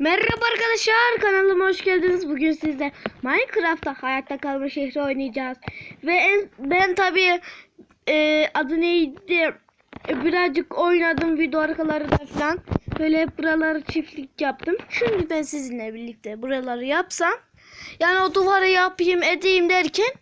Merhaba arkadaşlar kanalıma hoş geldiniz. Bugün sizle Minecraft'ta hayatta kalma şehri oynayacağız. Ve en, ben tabii e, adı neydi E, birazcık oynadım video arkalarında falan. Böyle hep buraları çiftlik yaptım. Şimdi ben sizinle birlikte buraları yapsam yani o duvarı yapayım edeyim derken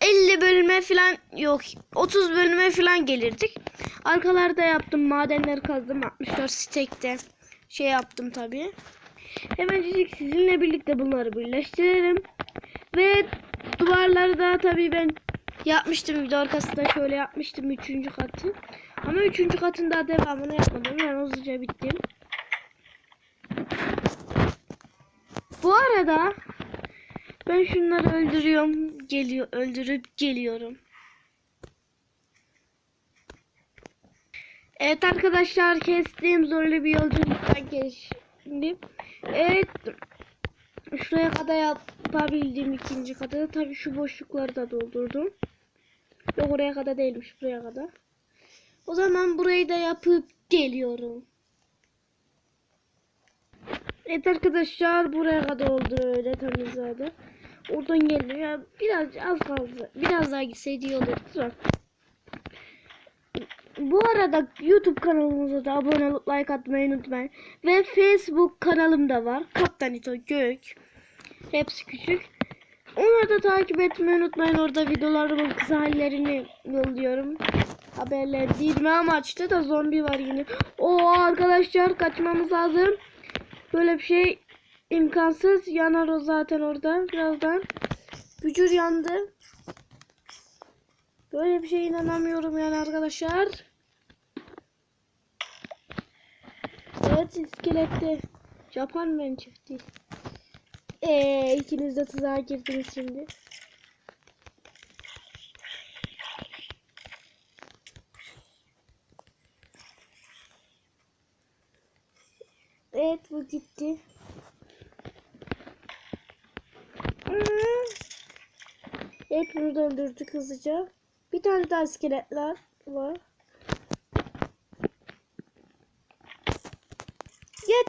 50 bölüme falan yok 30 bölüme falan gelirdik. Arkalarda yaptım madenleri kazdım 64 stekte şey yaptım tabii. Hemencik sizinle birlikte bunları birleştirelim. Ve duvarları da tabii ben yapmıştım video arkasında şöyle yapmıştım 3. katı. Ama 3. katın daha devamını yapmadım. Ben hızlıca bittim. Bu arada ben şunları öldürüyorum, geliyor, öldürüp geliyorum. Evet arkadaşlar kestiğim zorlu bir yolculuktan geçtim. Evet. Şuraya kadar yapabildiğim ikinci katı. Tabi şu boşlukları da doldurdum. Yok oraya kadar değilmiş buraya kadar. O zaman burayı da yapıp geliyorum. Evet arkadaşlar buraya kadar oldu öyle temizledi. Oradan geliyor. Biraz az kaldı. Biraz daha gitseydi olurdu. Bu arada YouTube kanalımıza da abone olup like atmayı unutmayın. Ve Facebook kanalım da var. Kaptanito Gök. Hepsi küçük. Onları da takip etmeyi unutmayın. Orada videolarımın kısa hallerini yolluyorum. Haberler değil mi amaçlı da zombi var yine. Oo arkadaşlar kaçmamız lazım. Böyle bir şey imkansız. Yanar o zaten orada. Birazdan. Bücür yandı. Böyle bir şeye inanamıyorum yani arkadaşlar. Evet iskelette. Japan ben çifti. Eee ikiniz de tuzağa girdiniz şimdi. Evet bu gitti. Evet bunu da öldürdük hızlıca. Bir tane daha iskeletler var.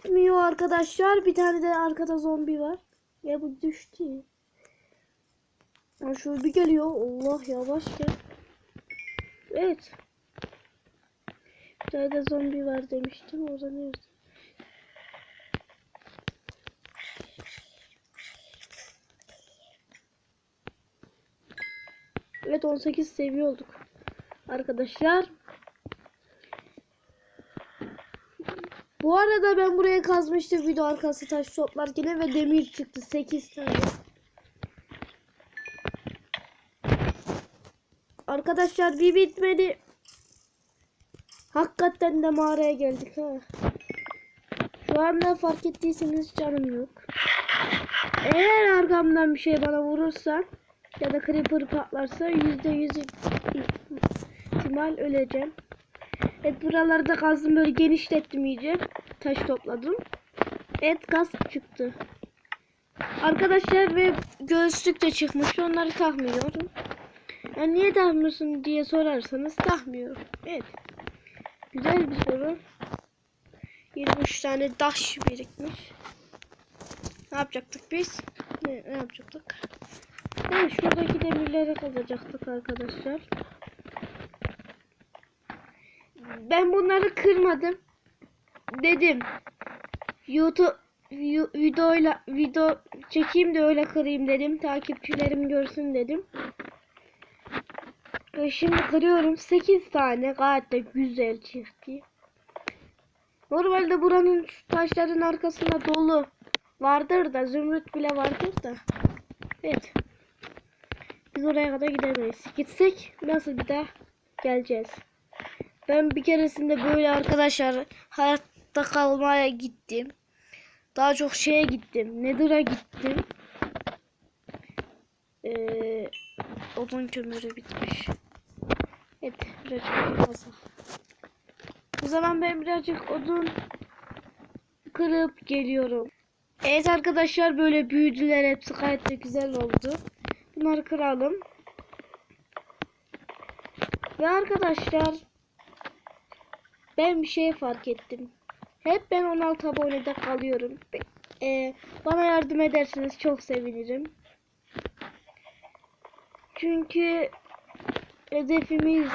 Yetmiyor arkadaşlar. Bir tane de arkada zombi var. Ya bu düştü. Ya şöyle bir geliyor. Allah yavaş gel. Evet. Bir tane de zombi var demiştim. Orada nerede? Evet 18 seviye olduk. Arkadaşlar. Bu arada ben buraya kazmıştım video arkası taş toplarken ve demir çıktı 8 tane. Arkadaşlar bir bitmedi. Hakikaten de mağaraya geldik ha. Şu anda fark ettiyseniz canım yok. Eğer arkamdan bir şey bana vurursa ya da creeper patlarsa yüzde yüz ihtimal öleceğim. Evet buralarda kazdım böyle genişlettim iyice. Taş topladım. Evet gaz çıktı. Arkadaşlar ve göğüslük de çıkmış. Onları takmıyorum. Yani niye takmıyorsun diye sorarsanız takmıyorum. Evet. Güzel bir soru. 23 tane taş birikmiş. Ne yapacaktık biz? Ne, ne yapacaktık? Evet şuradaki demirleri kazacaktık arkadaşlar. Ben bunları kırmadım. Dedim. YouTube videoyla video çekeyim de öyle kırayım dedim. Takipçilerim görsün dedim. Ve Şimdi kırıyorum. 8 tane gayet de güzel çıktı. Normalde buranın şu taşların arkasında dolu vardır da zümrüt bile vardır da. Evet. Biz oraya kadar gidemeyiz. Gitsek nasıl bir daha geleceğiz. Ben bir keresinde böyle arkadaşlar hayatta kalmaya gittim. Daha çok şeye gittim. Nether'a gittim. Ee, odun kömürü bitmiş. Evet birazcık fazla. O zaman ben birazcık odun kırıp geliyorum. Evet arkadaşlar böyle büyüdüler hepsi gayet de güzel oldu. Bunları kıralım. Ve arkadaşlar ben bir şey fark ettim. Hep ben 16 abonede kalıyorum. Be- e, bana yardım ederseniz çok sevinirim. Çünkü hedefimiz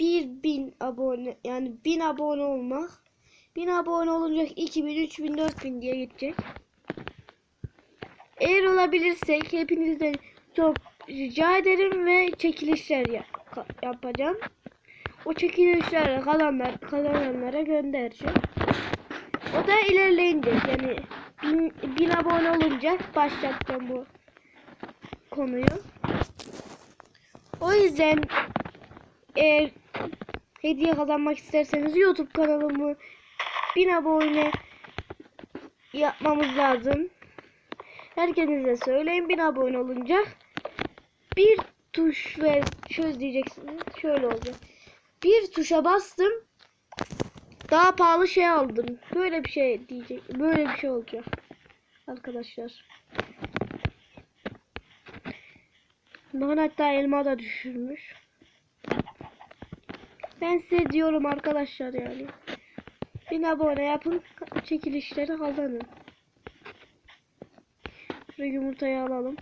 1000 abone yani 1000 abone olmak. 1000 abone olunca 2000, 3000, 4000 diye gidecek. Eğer olabilirsek hepinizden çok rica ederim ve çekilişler yap- yapacağım. O çekilişleri kalanlar, kazananlara göndereceğim. O da ilerleyince yani bin, bin abone olunca başlatacağım bu konuyu. O yüzden eğer hediye kazanmak isterseniz YouTube kanalımı bin abone yapmamız lazım. Herkese söyleyin bin abone olunca bir tuş ve şöyle diyeceksiniz. Şöyle olacak. Bir tuşa bastım. Daha pahalı şey aldım. Böyle bir şey diyecek. Böyle bir şey olacak. Arkadaşlar. Bana hatta elma da düşürmüş. Ben size diyorum arkadaşlar yani. Bin abone yapın. Çekilişleri kazanın. Şu yumurtayı alalım.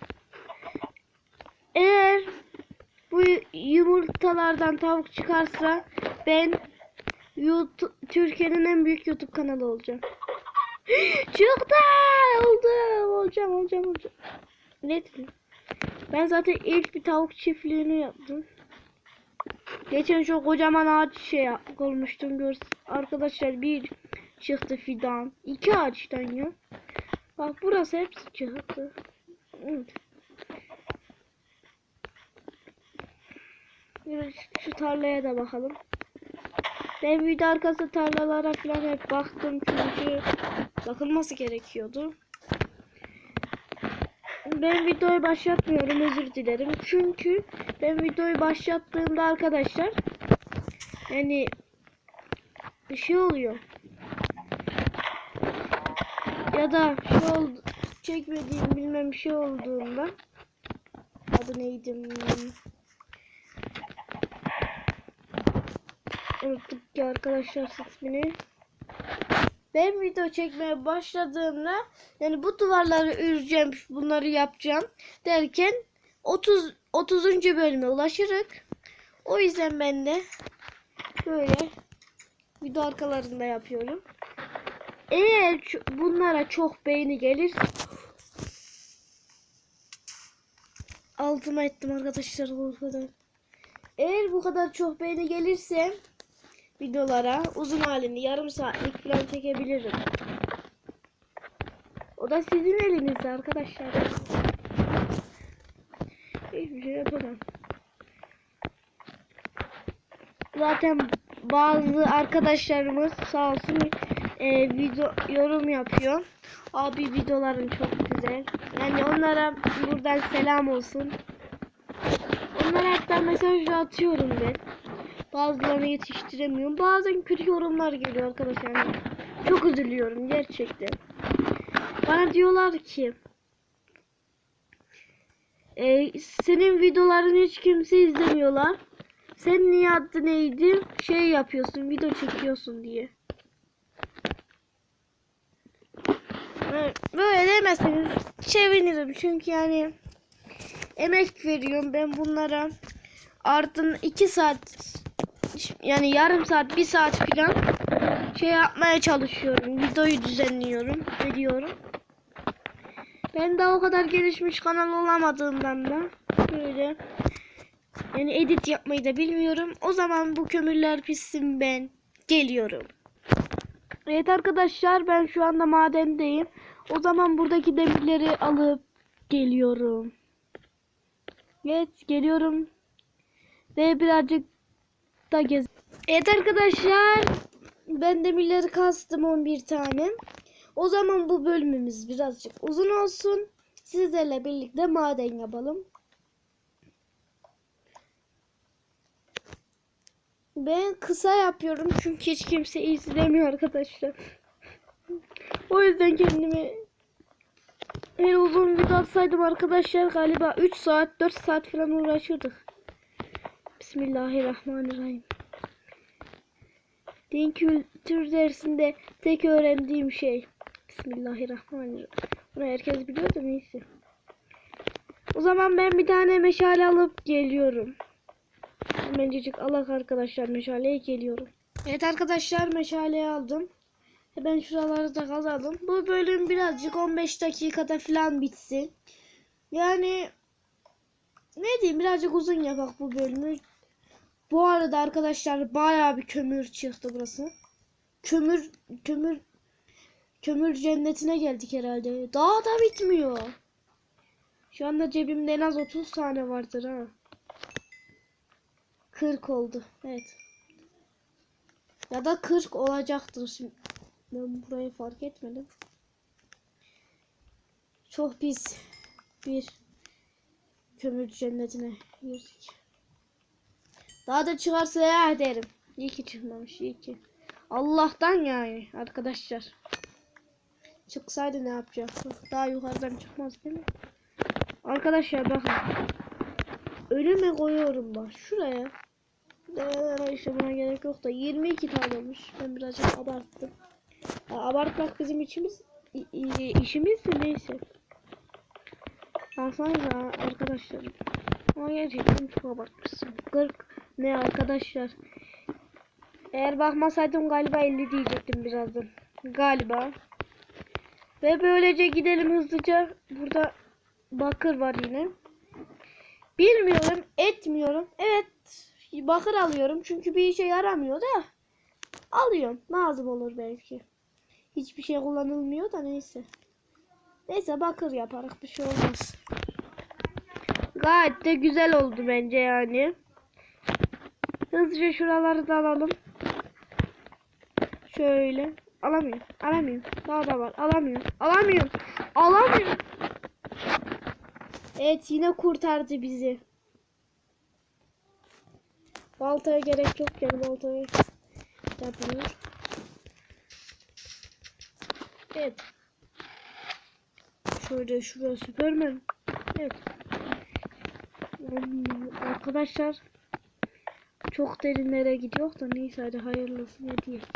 Eğer bu yumurtalardan tavuk çıkarsa ben YouTube, Türkiye'nin en büyük YouTube kanalı olacağım. Çıktı! Oldu! Olacağım, olacağım, olacağım. Ne dedim? Ben zaten ilk bir tavuk çiftliğini yaptım. Geçen çok kocaman ağaç şey. Gör arkadaşlar bir çıktı fidan. iki ağaçtan ya. Bak burası hepsi çıktı. Evet. Şu tarlaya da bakalım. Ben video arkası tarlalara falan hep baktım çünkü bakılması gerekiyordu. Ben videoyu başlatmıyorum özür dilerim. Çünkü ben videoyu başlattığımda arkadaşlar yani bir şey oluyor. Ya da şey oldu çekmediğim bilmem bir şey olduğunda adı neydi? Unuttuk ki arkadaşlar ismini. Ben video çekmeye başladığımda yani bu duvarları öreceğim, bunları yapacağım derken 30 30. bölüme ulaşırız. O yüzden ben de böyle video arkalarında yapıyorum. Eğer bunlara çok beğeni gelir altıma ettim arkadaşlar korkudan. Eğer bu kadar çok beğeni gelirse videolara uzun halini yarım saatlik falan çekebilirim. O da sizin elinizde arkadaşlar. Hiçbir şey yapamam. Zaten bazı arkadaşlarımız sağ olsun e, video yorum yapıyor. Abi videoların çok güzel. Yani onlara buradan selam olsun. Onlara hatta mesaj atıyorum ben. Bazılarını yetiştiremiyorum. Bazen kötü yorumlar geliyor arkadaşlar. Yani çok üzülüyorum gerçekten. Bana diyorlar ki e, senin videolarını hiç kimse izlemiyorlar. Sen niye adı neydi? Şey yapıyorsun, video çekiyorsun diye. Böyle- demeseniz sevinirim çünkü yani emek veriyorum ben bunlara. Ardın 2 saat yani yarım saat, bir saat falan şey yapmaya çalışıyorum. Videoyu düzenliyorum, ediyorum. Ben daha o kadar gelişmiş kanal olamadığımdan da böyle yani edit yapmayı da bilmiyorum. O zaman bu kömürler pişsin ben geliyorum. Evet arkadaşlar ben şu anda madendeyim. O zaman buradaki demirleri alıp geliyorum. Evet geliyorum. Ve birazcık da gez. Evet arkadaşlar ben demirleri kastım 11 tane. O zaman bu bölümümüz birazcık uzun olsun. Sizlerle birlikte maden yapalım. Ben kısa yapıyorum çünkü hiç kimse izlemiyor arkadaşlar. o yüzden kendimi eğer uzun video atsaydım arkadaşlar galiba 3 saat 4 saat falan uğraşırdık. Bismillahirrahmanirrahim. Din kültür dersinde tek öğrendiğim şey Bismillahirrahmanirrahim. Bunu herkes biliyor da neyse. O zaman ben bir tane meşale alıp geliyorum. Hemencecik alak arkadaşlar meşaleye geliyorum. Evet arkadaşlar meşaleyi aldım. Ben şuraları da kazalım. Bu bölüm birazcık 15 dakikada falan bitsin. Yani ne diyeyim birazcık uzun yapak bu bölümü. Bu arada arkadaşlar bayağı bir kömür çıktı burası. Kömür kömür kömür cennetine geldik herhalde. Daha da bitmiyor. Şu anda cebimde en az 30 tane vardır ha. 40 oldu. Evet. Ya da 40 olacaktır şimdi. Ben burayı fark etmedim. Çok pis bir kömür cennetine girdik. Daha da çıkarsa ya ederim. İyi ki çıkmamış, iyi ki. Allah'tan yani arkadaşlar. Çıksaydı ne yapacaktık? Daha yukarıdan çıkmaz değil mi? Arkadaşlar bakın. Önüme koyuyorum bak şuraya. Ee, işte buna gerek yok da 22 tane olmuş. Ben birazcık abarttım. Ya, abartmak bizim içimiz işimiz de neyse. Baksanıza arkadaşlar. Ama gerçekten çok abartmışsın. 40 ne arkadaşlar. Eğer bakmasaydım galiba 50 diyecektim birazdan. Galiba. Ve böylece gidelim hızlıca. Burada bakır var yine. Bilmiyorum, etmiyorum. Evet, bakır alıyorum çünkü bir işe yaramıyor da. Alıyorum. Lazım olur belki. Hiçbir şey kullanılmıyor da neyse. Neyse bakır yaparak bir şey olmaz. Gayet de güzel oldu bence yani. Hızlıca şuraları da alalım. Şöyle. Alamıyorum. Alamıyorum. Daha da var. Alamıyorum. Alamıyorum. Alamıyorum. Evet yine kurtardı bizi. Baltaya gerek yok yani baltaya yapılıyor. Evet. Şöyle şuraya süpermen. Evet. Hmm, Arkadaşlar çok derinlere gidiyor da neyse hadi hayırlısı ne diyeyim.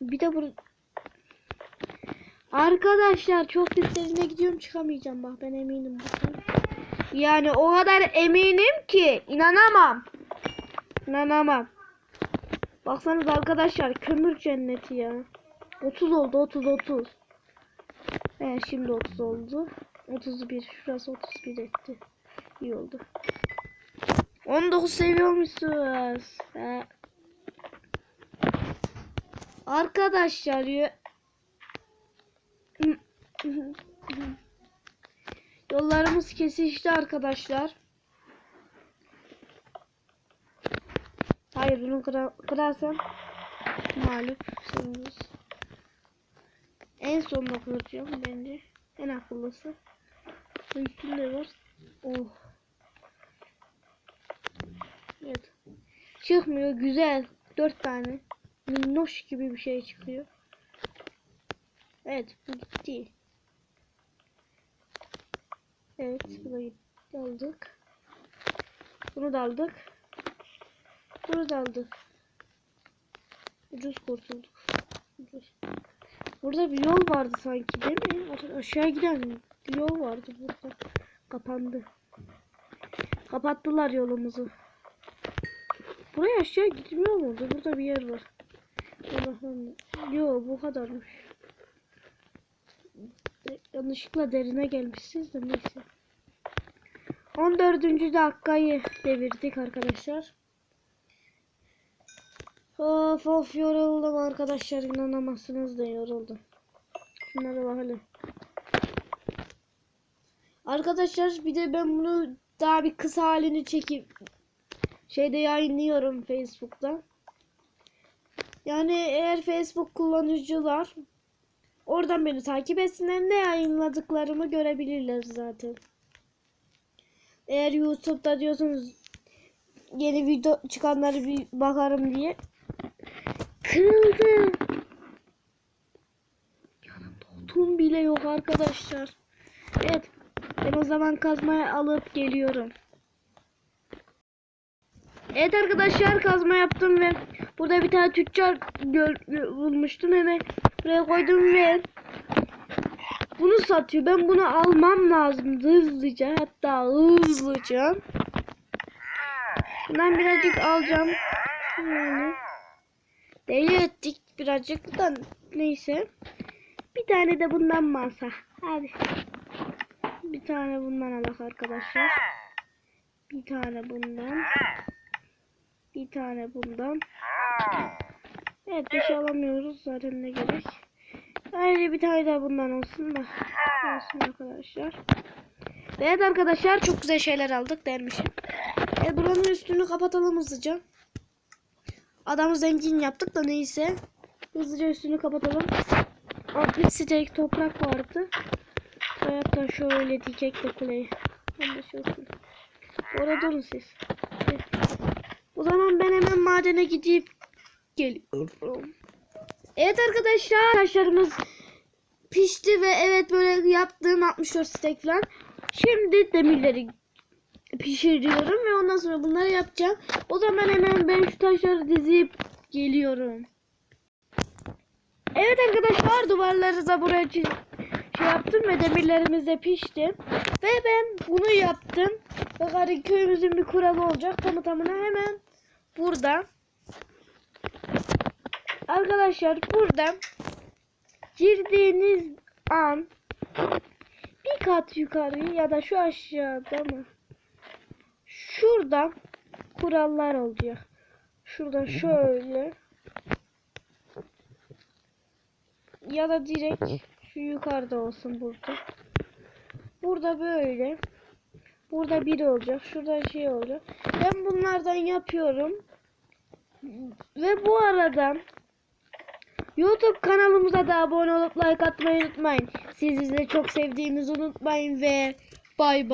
Bir de bu Arkadaşlar çok derine gidiyorum çıkamayacağım bak ben eminim. Yani o kadar eminim ki inanamam. İnanamam. Baksanız arkadaşlar kömür cenneti ya. 30 oldu 30 30. Evet şimdi 30 oldu. 31 şurası 31 etti. İyi oldu. 19 seviye olmuşsunuz. He. Arkadaşlar ya. Yollarımız kesişti arkadaşlar. Hayır bunu kıra kırarsam mağlup sayılırız. En sonunda kıracağım bence. En akıllısı. Bu üstünde var. Oh. Evet. Çıkmıyor güzel. Dört tane. Minnoş gibi bir şey çıkıyor. Evet bu gitti. Evet bunu gitti. aldık. Bunu da aldık. Bunu da aldık. Ucuz kurtulduk. Ucuz. Burada bir yol vardı sanki değil mi? Aş- Aşağı giden bir yol vardı burada. Kapandı. Kapattılar yolumuzu. Buraya aşağı gitmiyor mu? Burada bir yer var. Allah'ım. Yo bu kadarmış. Yanlışlıkla derine gelmişsiniz de neyse. 14. dakikayı devirdik arkadaşlar. Of of yoruldum arkadaşlar inanamazsınız da yoruldum. Şunlara bakalım. Arkadaşlar bir de ben bunu daha bir kısa halini çekip şeyde yayınlıyorum Facebook'ta. Yani eğer Facebook kullanıcılar oradan beni takip etsinler ne yayınladıklarımı görebilirler zaten. Eğer YouTube'da diyorsanız yeni video çıkanları bir bakarım diye. Kırıldı. Yanımda odun bile yok arkadaşlar. Evet. Ben o zaman kazmayı alıp geliyorum. Evet arkadaşlar kazma yaptım ve Burada bir tane tüccar bulmuştum hemen buraya koydum ve bunu satıyor. Ben bunu almam lazım hızlıca hatta hızlıca. Bundan birazcık alacağım. Yani deli ettik birazcık da neyse. Bir tane de bundan mı alsa? Hadi. Bir tane bundan alak arkadaşlar. Bir tane bundan. Bir tane bundan. Evet bir şey alamıyoruz zaten ne gerek. Ayrıca bir tane daha bundan olsun da. Olsun arkadaşlar. Evet arkadaşlar çok güzel şeyler aldık dermişim. Evet buranın üstünü kapatalım hızlıca. Adamı zengin yaptık da neyse. Hızlıca üstünü kapatalım. 60 stek toprak vardı. Hayatta şöyle diyecek de kuleyi. Anlaşılsın. Orada durun siz. Evet. O zaman ben hemen madene gidip geliyorum. Evet arkadaşlar. Taşlarımız pişti ve evet böyle yaptığım 64 stek falan. Şimdi demirleri pişiriyorum ve ondan sonra bunları yapacağım. O zaman hemen ben şu taşları dizip geliyorum. Evet arkadaşlar duvarları da buraya şey yaptım ve demirlerimiz de pişti. Ve ben bunu yaptım. Bakın köyümüzün bir kuralı olacak. Tamı tamına hemen burada. Arkadaşlar burada girdiğiniz an bir kat yukarı ya da şu aşağıda mı? Şurada kurallar olacak. Şurada şöyle ya da direkt şu yukarıda olsun burada. Burada böyle. Burada biri olacak. Şurada şey olacak. Ben bunlardan yapıyorum. Ve bu arada YouTube kanalımıza da abone olup like atmayı unutmayın. Sizi de çok sevdiğimizi unutmayın ve bay bay.